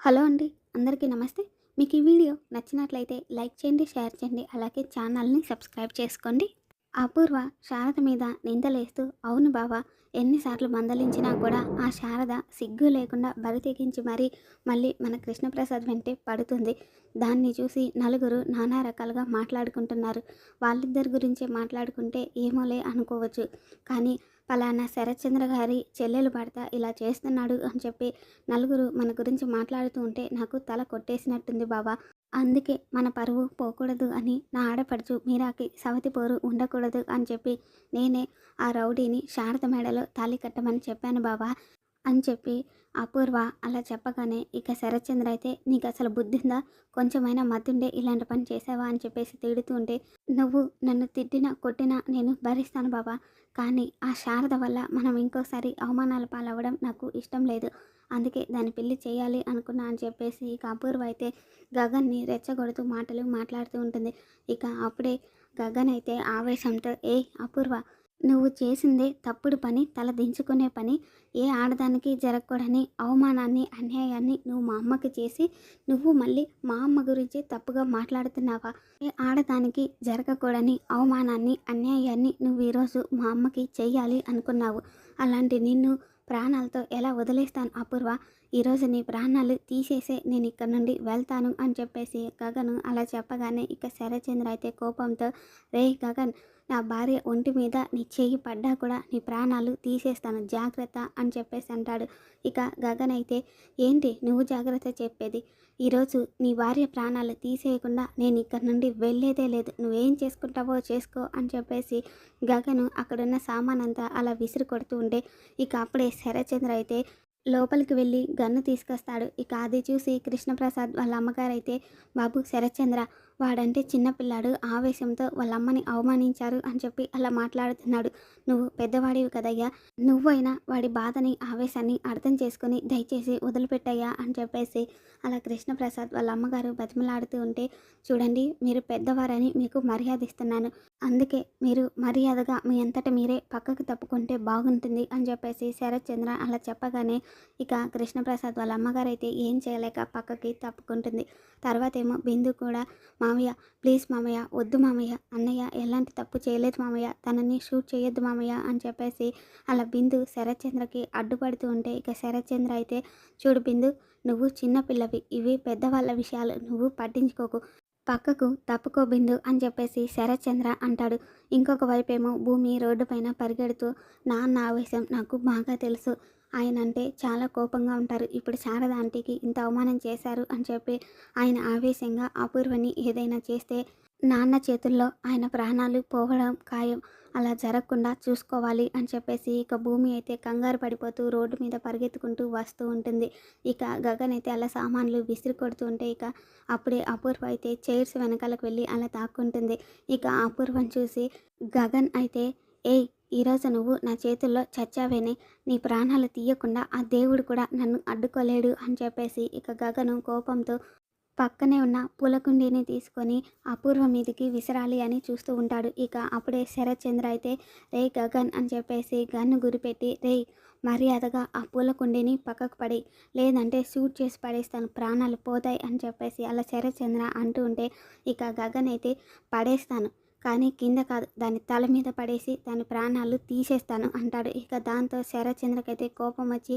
Hello అండి అందరికీ నమస్తే. మీకు ఈ వీడియో నచ్చినట్లయితే లైక్ చేయండి షేర్ చేయండి అలాగే ఛానల్ని సబ్స్క్రైబ్ చేసుకోండి. అపూర్వ శారద మీద నిందలేస్తూ అవును బావా ఎన్నిసార్లు మందలించినా కూడా ఆ శారద సిగ్గు లేకుండా బరి తెగించి మరీ మళ్ళీ మన కృష్ణప్రసాద్ వెంటే పడుతుంది. దాన్ని చూసి నలుగురు నానా రకాలుగా మాట్లాడుకుంటున్నారు. వాళ్ళిద్దరి గురించే మాట్లాడుకుంటే ఏమోలే అనుకోవచ్చు. కానీ పలానా శరత్చంద్ర గారి చెల్లెలు భర్త ఇలా చేస్తున్నాడు అని చెప్పి నలుగురు మన గురించి మాట్లాడుతూ ఉంటే నాకు తల కొట్టేసినట్టుంది బాబా అందుకే మన పరువు పోకూడదు అని నా ఆడపడుచు మీరాకి సవతి పోరు ఉండకూడదు అని చెప్పి నేనే ఆ రౌడీని శారద మేడలో తాళి కట్టమని చెప్పాను బాబా అని చెప్పి అపూర్వ అలా చెప్పగానే ఇక శరత్చంద్ర అయితే నీకు అసలు బుద్ధిందా? కొంచెమైనా మతుండే ఇలాంటి పని చేసావా? అని చెప్పేసి తిడుతూ ఉంటే నువ్వు నన్ను తిట్టినా కొట్టినా నేను భరిస్తాను బాబా. కానీ ఆ శారద వల్ల మనం ఇంకోసారి అవమానాల పాలవ్వడం నాకు ఇష్టం లేదు. అందుకే దాని పెళ్ళి చేయాలి అనుకున్నా అని చెప్పేసి ఇక అపూర్వ అయితే గగన్ని రెచ్చగొడుతూ మాటలు మాట్లాడుతూ ఉంటుంది. ఇక అప్పుడే గగన్ అయితే ఆవేశంతో ఏ అపూర్వ నువ్వు చేసిందే తప్పుడు పని తల దించుకునే పని. ఏ ఆడదానికి జరగకూడని అవమానాన్ని అన్యాయాన్ని నువ్వు మా అమ్మకి చేసి నువ్వు మళ్ళీ మా అమ్మ గురించి తప్పుగా మాట్లాడుతున్నావా? ఏ ఆడదానికి జరగకూడని అవమానాన్ని అన్యాయాన్ని నువ్వు ఈరోజు మా అమ్మకి చెయ్యాలి అనుకున్నావు. అలాంటి నిన్ను ప్రాణాలతో ఎలా వదిలేస్తాను అపూర్వ? ఈరోజు నీ ప్రాణాలు తీసేసే నేను ఇక్కడ నుండి వెళ్తాను అని చెప్పేసి గగన్ అలా చెప్పగానే ఇక శరచంద్ర అయితే కోపంతో రే గగన్ నా భార్య ఒంటి మీద నీ చేయి పడ్డా కూడా నీ ప్రాణాలు తీసేస్తాను జాగ్రత్త అని చెప్పేసి అంటాడు. ఇక గగన్ అయితే ఏంటి నువ్వు జాగ్రత్త చెప్పేది? ఈరోజు నీ భార్య ప్రాణాలు తీసేయకుండా నేను ఇక్కడ నుండి వెళ్ళేదే లేదు. నువ్వేం చేసుకుంటావో చేసుకో అని చెప్పేసి గగను అక్కడున్న సామాన్ అంతా అలా విసిరి కొడుతూ ఉంటే ఇక అప్పుడే శరచంద్ర అయితే లోపలికి వెళ్ళి గన్ను తీసుకొస్తాడు. ఇక అది చూసి కృష్ణప్రసాద్ వాళ్ళ అమ్మగారు అయితే బాబు శరత్చంద్ర వాడంటే చిన్నపిల్లాడు ఆవేశంతో వాళ్ళ అమ్మని అవమానించారు అని చెప్పి అలా మాట్లాడుతున్నాడు. నువ్వు పెద్దవాడివి కదయ్యా. నువ్వైనా వాడి బాధని ఆవేశాన్ని అర్థం చేసుకుని దయచేసి వదిలిపెట్టయ్యా అని చెప్పేసి అలా కృష్ణప్రసాద్ వాళ్ళ అమ్మగారు బతిమలాడుతూ ఉంటే చూడండి మీరు పెద్దవారని మీకు మర్యాద ఇస్తున్నాను. అందుకే మీరు మర్యాదగా మీ అంతటా మీరే పక్కకు తప్పుకుంటే బాగుంటుంది అని చెప్పేసి శరత్ చంద్ర అలా చెప్పగానే ఇక కృష్ణప్రసాద్ వాళ్ళ అమ్మగారు అయితే ఏం చేయలేక పక్కకి తప్పుకుంటుంది. తర్వాత ఏమో బిందు కూడా మా మామయ్య ప్లీజ్ మామయ్య వద్దు మామయ్య అన్నయ్య ఎలాంటి తప్పు చేయలేదు మామయ్య తనని షూట్ చేయొద్దు మామయ్య అని చెప్పేసి అలా బిందు శరత్చంద్రకి అడ్డుపడుతూ ఉంటే ఇక శరత్చంద్ర అయితే చూడు బిందు నువ్వు చిన్నపిల్లవి ఇవి పెద్దవాళ్ళ విషయాలు నువ్వు పట్టించుకోకు పక్కకు తప్పుకో బిందు అని చెప్పేసి శరత్చంద్ర అంటాడు. ఇంకొక వైపేమో భూమి రోడ్డు పైన పరిగెడుతూ నాన్న ఆవేశం నాకు బాగా తెలుసు ఆయన అంటే చాలా కోపంగా ఉంటారు. ఇప్పుడు శారద ఆంటీకి ఇంత అవమానం చేశారు అని చెప్పి ఆయన ఆవేశంగా అపూర్వని ఏదైనా చేస్తే నాన్న చేతుల్లో ఆయన ప్రాణాలు పోవడం ఖాయం. అలా జరగకుండా చూసుకోవాలి అని చెప్పేసి ఇక భూమి అయితే కంగారు పడిపోతూ రోడ్డు మీద పరిగెత్తుకుంటూ వస్తూ ఉంటుంది. ఇక గగన్ అయితే అలా సామాన్లు విసిరి కొడుతూ ఉంటే ఇక అప్పుడే అపూర్వ అయితే చైర్స్ వెనకాలకు వెళ్ళి అలా తాక్కుంటుంది. ఇక అపూర్వం చూసి గగన్ అయితే ఏయ్ ఈరోజు నువ్వు నా చేతుల్లో చచ్చావేనే నీ ప్రాణాలు తీయకుండా ఆ దేవుడు కూడా నన్ను అడ్డుకోలేడు అని చెప్పేసి ఇక గగను కోపంతో పక్కనే ఉన్న పూలకుండీని తీసుకొని అపూర్వ మీదికి విసరాలి అని చూస్తూ ఉంటాడు. ఇక అప్పుడే శరత్చంద్ర అయితే రే గగన్ అని చెప్పేసి గన్ను గురిపెట్టి రే మర్యాదగా ఆ పూలకుండీని పక్కకు పడి లేదంటే షూట్ చేసి పడేస్తాను ప్రాణాలు పోతాయి అని చెప్పేసి అలా శరత్చంద్ర అంటూ ఉంటే ఇక గగన్ అయితే పడేస్తాను. కానీ కింద కాదు దాని తల మీద పడేసి దాని ప్రాణాలు తీసేస్తాను అంటాడు. ఇక దాంతో శరచంద్రకైతే కోపం వచ్చి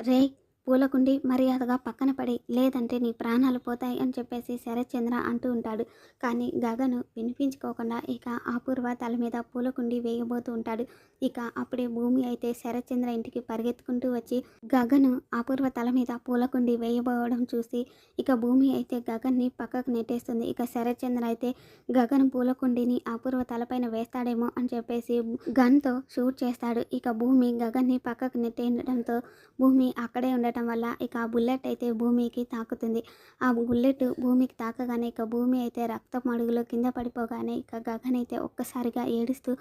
రే పూలకుండి మర్యాదగా పక్కన పడి లేదంటే నీ ప్రాణాలు పోతాయి అని చెప్పేసి శరత్చంద్ర అంటూ ఉంటాడు. కానీ గగను వినిపించుకోకుండా ఇక అపూర్వ తల మీద పూలకుండి వేయబోతూ ఉంటాడు. ఇక అప్పుడే భూమి అయితే శరత్చంద్ర ఇంటికి పరిగెత్తుకుంటూ వచ్చి గగను అపూర్వ తల మీద పూలకుండి వేయబోవడం చూసి ఇక భూమి అయితే గగన్ని పక్కకు నెట్టేస్తుంది. ఇక శరత్చంద్ర అయితే గగన్ పూలకుండిని అపూర్వ తలపైన వేస్తాడేమో అని చెప్పేసి గన్తో షూట్ చేస్తాడు. ఇక భూమి గగన్ని పక్కకు నెట్టేయడంతో భూమి అక్కడే ఉండడం ఉండటం వల్ల ఇక ఆ బుల్లెట్ అయితే భూమికి తాకుతుంది. ఆ బుల్లెట్ భూమికి తాకగానే ఇక భూమి అయితే రక్తం అడుగులో కింద పడిపోగానే ఇక గగన్ అయితే ఒక్కసారిగా ఏడుస్తూ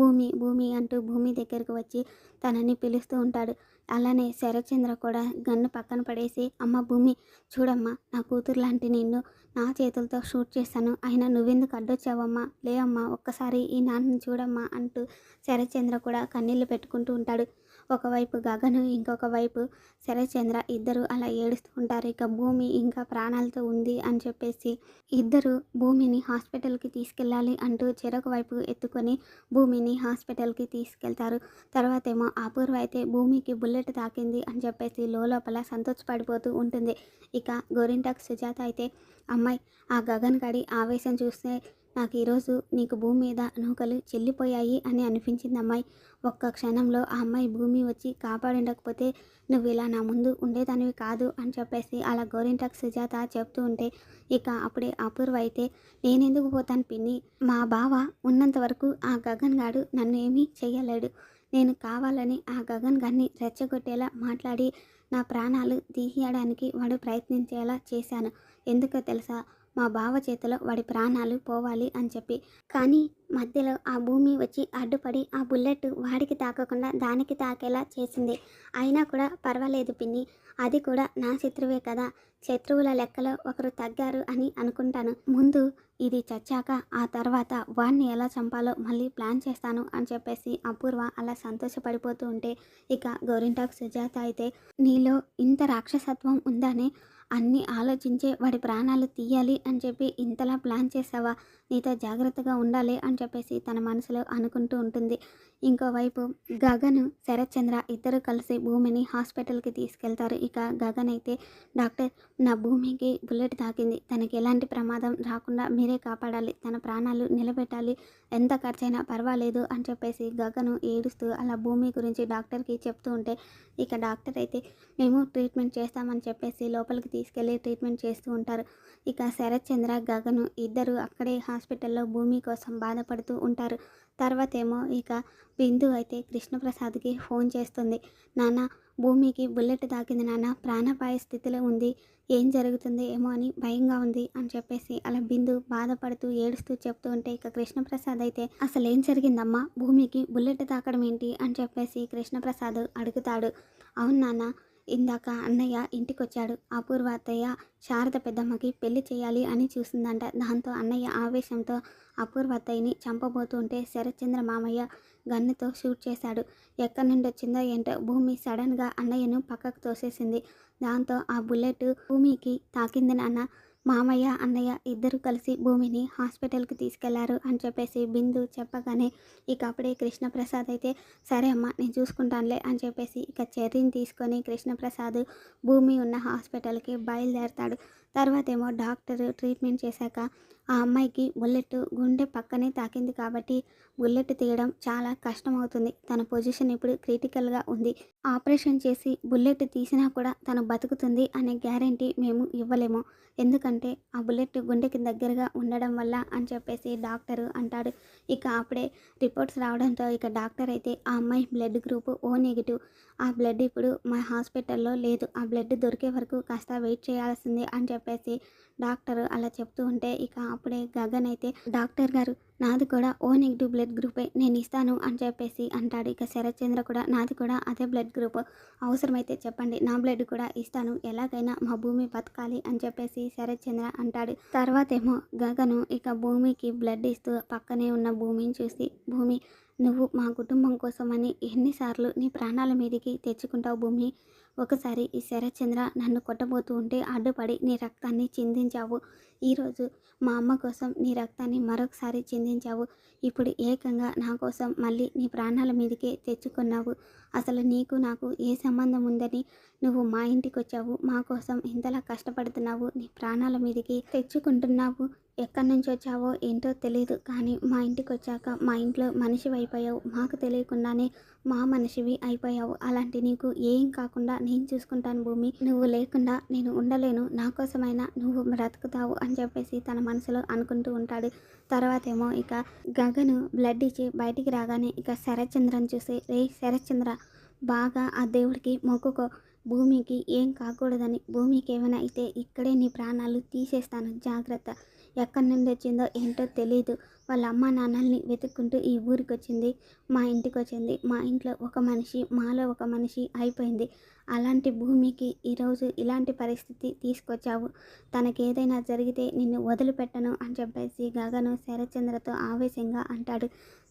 భూమి భూమి అంటూ భూమి దగ్గరకు వచ్చి తనని పిలుస్తూ ఉంటాడు. అలానే శరచంద్ర కూడా గన్ను పక్కన పడేసి అమ్మ భూమి చూడమ్మా నా కూతురు లాంటి నిన్ను నా చేతులతో షూట్ చేశాను అయినా నువ్వెందుకు అడ్డొచ్చావమ్మా? లే అమ్మా ఒక్కసారి ఈ నాన్నని చూడమ్మా అంటూ శరచంద్ర కూడా కన్నీళ్ళు పెట్టుకుంటూ ఉంటాడు. ఒకవైపు గగను ఇంకొక వైపు శరచంద్ర ఇద్దరు అలా ఏడుస్తూ ఉంటారు. ఇక భూమి ఇంకా ప్రాణాలతో ఉంది అని చెప్పేసి ఇద్దరు భూమిని హాస్పిటల్కి తీసుకెళ్ళాలి అంటూ చెరొక వైపు ఎత్తుకొని భూమిని హాస్పిటల్కి తీసుకెళ్తారు. తర్వాత ఏమో అపూర్వ అయితే భూమికి బుల్లెట్ తాకింది అని చెప్పేసి లోపల సంతోషపడిపోతూ ఉంటుంది. ఇక గోరింటాక్ సుజాత అయితే అమ్మాయి ఆ గగన్ గడి ఆవేశం చూస్తే నాకు ఈరోజు నీకు భూమి మీద నూకలు చెల్లిపోయాయి అని అనిపించింది అమ్మాయి. ఒక్క క్షణంలో ఆ అమ్మాయి భూమి వచ్చి కాపాడకపోతే నువ్వు ఇలా నా ముందు ఉండేదానివి కాదు అని చెప్పేసి అలా గోరింటాక్ సుజాత చెప్తూ ఉంటే ఇక అప్పుడే అపూర్వ అయితే నేనెందుకు పోతాను పిన్ని? మా బావ ఉన్నంత వరకు ఆ గగన్ గాడు నన్ను ఏమీ చేయలేడు నేను కావాలని ఆ గగన్ గారిని రెచ్చగొట్టేలా మాట్లాడి నా ప్రాణాలు తీయడానికి వాడు ప్రయత్నించేలా చేశాను. ఎందుకో తెలుసా? మా బావ చేతిలో వాడి ప్రాణాలు పోవాలి అని చెప్పి. కానీ మధ్యలో ఆ భూమి వచ్చి అడ్డుపడి ఆ బుల్లెట్ వాడికి తాకకుండా దానికి తాకేలా చేసింది. అయినా కూడా పర్వాలేదు పిన్ని అది కూడా నా శత్రువే కదా. శత్రువుల లెక్కలో ఒకరు తగ్గారు అని అనుకుంటాను. ముందు ఇది చచ్చాక ఆ తర్వాత వాడిని ఎలా చంపాలో మళ్ళీ ప్లాన్ చేస్తాను అని చెప్పేసి అపూర్వ అలా సంతోషపడిపోతూ ఉంటే ఇక గోరింటాకు సుజాత అయితే నీలో ఇంత రాక్షసత్వం ఉందని అన్నీ ఆలోచించే వాడి ప్రాణాలు తీయాలి అని చెప్పి ఇంతలా ప్లాన్ చేసావా? నీతో జాగ్రత్తగా ఉండాలి అని చెప్పేసి తన మనసులో అనుకుంటూ ఉంటుంది. ఇంకోవైపు గగన్ శరత్చంద్ర ఇద్దరు కలిసి భూమిని హాస్పిటల్కి తీసుకెళ్తారు. ఇక గగన్ అయితే డాక్టర్ నా భూమికి బుల్లెట్ తాకింది. తనకి ఎలాంటి ప్రమాదం రాకుండా మీరే కాపాడాలి. తన ప్రాణాలు నిలబెట్టాలి. ఎంత ఖర్చైనా పర్వాలేదు అని చెప్పేసి గగను ఏడుస్తూ అలా భూమి గురించి డాక్టర్కి చెప్తూ ఉంటే ఇక డాక్టర్ అయితే మేము ట్రీట్మెంట్ చేస్తామని చెప్పేసి లోపలికి తీసుకెళ్ళి ట్రీట్మెంట్ చేస్తూ ఉంటారు. ఇక శరత్చంద్ర గగను ఇద్దరు అక్కడే హాస్పిటల్లో భూమి కోసం బాధపడుతూ ఉంటారు. తర్వాత ఏమో ఇక బిందు అయితే కృష్ణప్రసాద్కి ఫోన్ చేస్తుంది. నాన్న భూమికి బుల్లెట్ తాకింది నాన్న ప్రాణపాయ స్థితిలో ఉంది. ఏం జరుగుతుంది ఏమో అని భయంగా ఉంది అని చెప్పేసి అలా బిందు బాధపడుతూ ఏడుస్తూ చెప్తూ ఉంటే ఇక కృష్ణప్రసాద్ అయితే అసలు ఏం జరిగిందమ్మా? భూమికి బుల్లెట్ తాకడం ఏంటి? అని చెప్పేసి కృష్ణప్రసాద్ అడుగుతాడు. అవును నాన్న ఇందాక అన్నయ్య ఇంటికి వచ్చాడు అపూర్వ అత్తయ్య శారద పెద్దమ్మకి పెళ్ళి చేయాలి అని చూసిందంట. దాంతో అన్నయ్య ఆవేశంతో అపూర్వ అత్తయ్యని చంపబోతుంటే శరత్చంద్ర మామయ్య గన్నుతో షూట్ చేశాడు. ఎక్కడి నుండి వచ్చిందో ఏంటో భూమి సడన్గా అన్నయ్యను పక్కకు తోసేసింది. దాంతో ఆ బుల్లెట్ భూమికి తాకిందని అన్న మామయ్య అన్నయ్య ఇద్దరు కలిసి భూమిని హాస్పిటల్కి తీసుకెళ్ళారు అని చెప్పేసి బిందు చెప్పగానే ఇక అప్పుడే కృష్ణప్రసాద్ అయితే సరే అమ్మ నేను చూసుకుంటానులే అని చెప్పేసి ఇక చర్యని తీసుకొని కృష్ణప్రసాద్ భూమి ఉన్న హాస్పిటల్కి బయలుదేరతాడు. తర్వాత ఏమో డాక్టర్ ట్రీట్మెంట్ చేశాక ఆ అమ్మాయికి బుల్లెట్ గుండె పక్కనే తాకింది కాబట్టి బుల్లెట్ తీయడం చాలా కష్టం అవుతుంది తన పొజిషన్ ఇప్పుడు క్రిటికల్గా ఉంది. ఆపరేషన్ చేసి బుల్లెట్ తీసినా కూడా తను బతుకుతుంది అనే గ్యారంటీ మేము ఇవ్వలేము. ఎందుకంటే ఆ బుల్లెట్ గుండెకి దగ్గరగా ఉండడం వల్ల అని చెప్పేసి డాక్టర్ అంటాడు. ఇక అప్పుడే రిపోర్ట్స్ రావడంతో ఇక డాక్టర్ అయితే ఆ అమ్మాయి బ్లడ్ గ్రూప్ ఓ నెగిటివ్. ఆ బ్లడ్ ఇప్పుడు మా హాస్పిటల్లో లేదు. ఆ బ్లడ్ దొరికే వరకు కాస్త వెయిట్ చేయాల్సిందే అని చెప్పి చెప్పేసి డాక్టర్ అలా చెప్తూ ఉంటే ఇక అప్పుడే గగన్ అయితే డాక్టర్ గారు నాది కూడా ఓ నెగిటివ్ బ్లడ్ గ్రూపే నేను ఇస్తాను అని చెప్పేసి అంటాడు. ఇక శరత్చంద్ర కూడా నాది కూడా అదే బ్లడ్ గ్రూప్. అవసరమైతే చెప్పండి నా బ్లడ్ కూడా ఇస్తాను. ఎలాగైనా మా భూమి బతకాలి అని చెప్పేసి శరత్చంద్ర అంటాడు. తర్వాత ఏమో గగను ఇక భూమికి బ్లడ్ ఇస్తూ పక్కనే ఉన్న భూమిని చూసి భూమి నువ్వు మా కుటుంబం కోసమని ఎన్నిసార్లు నీ ప్రాణాల మీదకి తెచ్చుకుంటావు భూమి? ఒకసారి ఈ శరచంద్ర నన్ను కొట్టబోతూ ఉంటే అడ్డుపడి నీ రక్తాన్ని చిందించావు. ఈరోజు మా అమ్మ కోసం నీ రక్తాన్ని మరొకసారి చిందించావు. ఇప్పుడు ఏకంగా నా కోసం మళ్ళీ నీ ప్రాణాల మీదకే తెచ్చుకున్నావు. అసలు నీకు నాకు ఏ సంబంధం ఉందని నువ్వు మా ఇంటికి వచ్చావు మా కోసం ఇంతలా కష్టపడుతున్నావు. నీ ప్రాణాల మీదకి తెచ్చుకుంటున్నావు. ఎక్కడి నుంచి వచ్చావో ఏంటో తెలియదు కానీ మా ఇంటికి వచ్చాక మా ఇంట్లో మనిషి అయిపోయావు మాకు తెలియకుండానే మా మనిషివి అయిపోయావు. అలాంటి నీకు ఏం కాకుండా నేను చూసుకుంటాను భూమి. నువ్వు లేకుండా నేను ఉండలేను. నా కోసమైనా నువ్వు బ్రతుకుతావు అని చెప్పేసి తన మనసులో అనుకుంటూ ఉంటాడు. తర్వాత ఏమో ఇక గగను బ్లడ్ ఇచ్చి బయటికి రాగానే ఇక శరత్చంద్రని చూసి రే శరత్చంద్ర బాగా ఆ దేవుడికి మొక్కుకో. భూమికి ఏం కాకూడదని. భూమికి ఏమైనా అయితే ఇక్కడే నీ ప్రాణాలు తీసేస్తాను. జాగ్రత్త. ఎక్కడి నుండి వచ్చిందో ఏంటో తెలియదు వాళ్ళ అమ్మ నాన్నల్ని వెతుక్కుంటూ ఈ ఊరికి వచ్చింది. మా ఇంటికి వచ్చింది. మా ఇంట్లో ఒక మనిషి మాలో ఒక మనిషి అయిపోయింది. అలాంటి భూమికి ఈరోజు ఇలాంటి పరిస్థితి తీసుకొచ్చావు. తనకి ఏదైనా జరిగితే నిన్ను వదిలిపెట్టను అని చెప్పేసి గగను శరత్చంద్రతో ఆవేశంగా అంటాడు.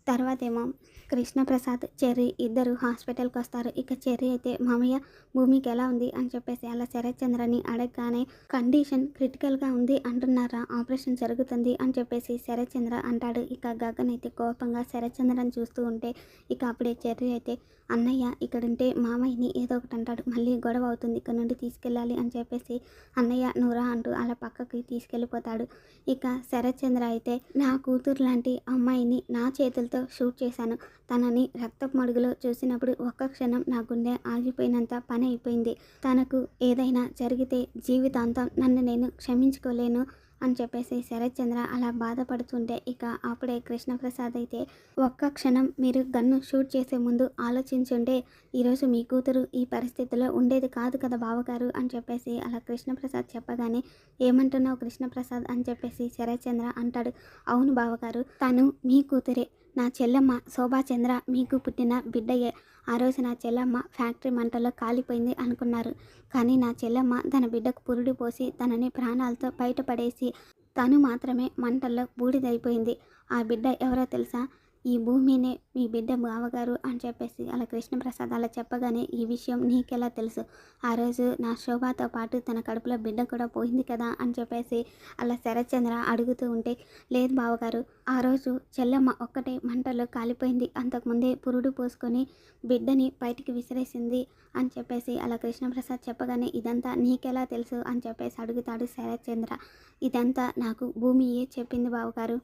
తర్వాత ఏమో కృష్ణప్రసాద్ చెర్రీ ఇద్దరు హాస్పిటల్కి వస్తారు. ఇక చెర్రీ అయితే మామయ్య భూమికి ఎలా ఉంది? అని చెప్పేసి అలా శరత్చంద్రని అడగగానే కండిషన్ క్రిటికల్గా ఉంది అంటున్నారా? ఆపరేషన్ జరుగుతుంది? అని చెప్పేసి శరత్చంద్ర అంటాడు. ఇక గగన్ అయితే కోపంగా శరత్చంద్రని చూస్తూ ఉంటే ఇక అప్పుడే చెర్రీ అయితే అన్నయ్య ఇక్కడ ఉంటే మామయ్యని ఏదో ఒకటి అంటాడు. మళ్ళీ గొడవ అవుతుంది. ఇక్కడ నుండి తీసుకెళ్ళాలి అని చెప్పేసి అన్నయ్య నూరా అంటూ అలా పక్కకి తీసుకెళ్ళిపోతాడు. ఇక శరత్చంద్ర అయితే నా కూతురు లాంటి అమ్మాయిని నా చేతులతో షూట్ చేశాను. తనని రక్తపు మడుగులో చూసినప్పుడు ఒక్క క్షణం నా గుండె ఆగిపోయినంత పని అయిపోయింది. తనకు ఏదైనా జరిగితే జీవితాంతం నన్ను నేను క్షమించుకోలేను అని చెప్పేసి శరత్ చంద్ర అలా బాధపడుతుంటే ఇక అప్పుడే కృష్ణప్రసాద్ అయితే ఒక్క క్షణం మీరు గన్ను షూట్ చేసే ముందు ఆలోచించుంటే ఈరోజు మీ కూతురు ఈ పరిస్థితిలో ఉండేది కాదు కదా బావగారు అని చెప్పేసి అలా కృష్ణప్రసాద్ చెప్పగానే ఏమంటున్నావు కృష్ణప్రసాద్? అని చెప్పేసి శరత్ చంద్ర అంటాడు. అవును బావగారు తను మీ కూతురే. నా చెల్లెమ్మ శోభాచంద్ర మీకు పుట్టిన బిడ్డయే. ఆ రోజు నా చెల్లెమ్మ ఫ్యాక్టరీ మంటలో కాలిపోయింది అనుకున్నారు. కానీ నా చెల్లెమ్మ తన బిడ్డకు పురుడు పోసి తనని ప్రాణాలతో బయటపడేసి తను మాత్రమే మంటల్లో బూడిదైపోయింది. ఆ బిడ్డ ఎవరో తెలుసా? ఈ భూమినే మీ బిడ్డ బావగారు అని చెప్పేసి అలా కృష్ణప్రసాద్ అలా చెప్పగానే ఈ విషయం నీకెలా తెలుసు? ఆ రోజు నా శోభాతో పాటు తన కడుపులో బిడ్డ కూడా పోయింది కదా అని చెప్పేసి అలా శరత్చంద్ర అడుగుతూ ఉంటే లేదు బావగారు ఆ రోజు చెల్లమ్మ ఒక్కటే మంటలో కాలిపోయింది. అంతకుముందే పురుడు పోసుకొని బిడ్డని బయటికి విసిరేసింది అని చెప్పేసి అలా కృష్ణప్రసాద్ చెప్పగానే ఇదంతా నీకెలా తెలుసు అని చెప్పేసి అడుగుతాడు శరత్చంద్ర. ఇదంతా నాకు భూమియే చెప్పింది బావగారు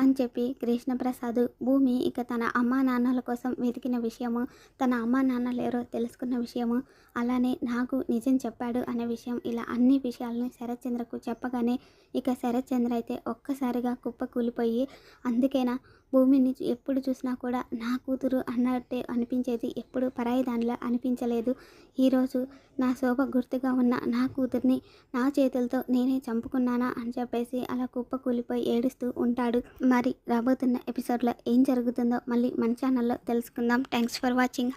అని చెప్పి కృష్ణప్రసాద్ భూమి ఇక తన అమ్మా నాన్నల కోసం వెతికిన విషయము తన అమ్మా నాన్నలు ఎవరో తెలుసుకున్న విషయము అలానే నాకు నిజం చెప్పాడు అనే విషయం ఇలా అన్ని విషయాలను శరత్చంద్రకు చెప్పగానే ఇక శరత్చంద్ర అయితే ఒక్కసారిగా కుప్ప కూలిపోయి అందుకేనా? భూమిని ఎప్పుడు చూసినా కూడా నా కూతురు అన్నట్టే అనిపించేది. ఎప్పుడు పరాయి దానిలా అనిపించలేదు. ఈరోజు నా శోభ గుర్తుగా ఉన్న నా కూతుర్ని నా చేతులతో నేనే చంపుకున్నానా? అని చెప్పేసి అలా కుప్ప కూలిపోయి ఏడుస్తూ ఉంటాడు. మరి రాబోతున్న ఎపిసోడ్లో ఏం జరుగుతుందో మళ్ళీ మన ఛానల్లో తెలుసుకుందాం. Thanks for watching.